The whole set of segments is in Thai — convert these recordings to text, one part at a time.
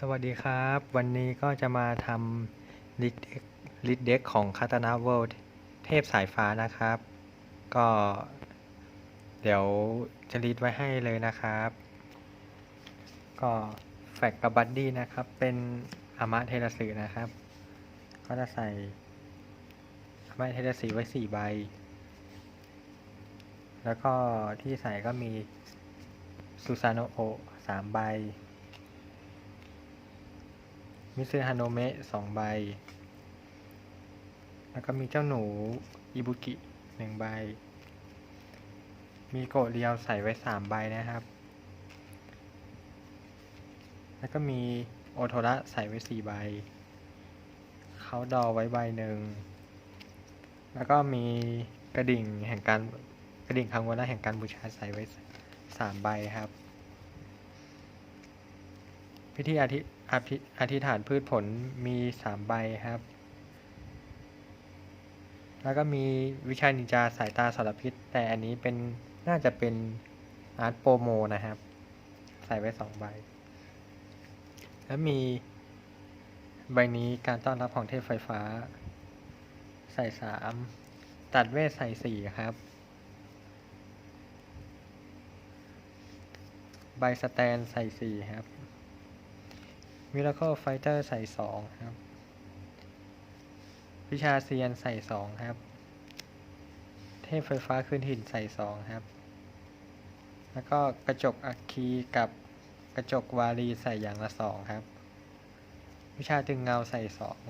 สวัสดีครับ วันนี้ก็จะมาทำลิดลิดเด็กของคาตานาเวิลด์เทพสายฟ้านะครับ ก็ เดี๋ยวจะรีดไว้ให้เลยนะครับ ก็แฟกกับบัดดี้นะครับ เป็นอามะเทราสึนะครับ ก็จะใส่อามะเทราสึไว้สี่ใบ แล้วก็ที่ใส่ก็มีซูซานโนโอสามใบ มิซึฮาโนเมะสองใบ แล้วก็มีเจ้าหนูอิบุกิหนึ่งใบ มีโกะเรียวใส่ไว้สามใบนะครับ แล้วก็มีโอโทระใส่ไว้สี่ใบ เขาดอไว้ใบหนึ่ง แล้วก็มีกระดิ่งแห่งการกระดิ่งคังวลแห่งการบูชาใส่ไว้สามใบครับ พิธีอธิอธิอธิษฐานพืชผลมีสามใบครับ แล้วก็มีวิชานินจาสายตาสารพิษ แต่อันนี้เป็นน่าจะเป็นอาร์ตโปรโมนะครับ ใส่ไว้สองใบ แล้วมีใบนี้การต้อนรับของเทพไฟฟ้า ใส่สามตัดเวทใส่สี่ครับ ใบสแตนใส่สี่ครับ Miracle Fighter ใส่สองครับ วิชาเซียนใส่สองครับ เทพไฟฟ้าขึ้นหินใส่สองครับ แล้วก็กระจกอัคคีกับกระจกวารีใส่อย่างละสองครับ วิชาตึงเงาใส่สอง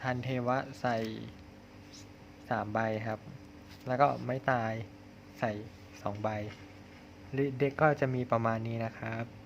ทันเทวะใส่สามใบครับ แล้วก็ไม่ตายใส่สองใบเด็กก็จะมีประมาณนี้นะครับ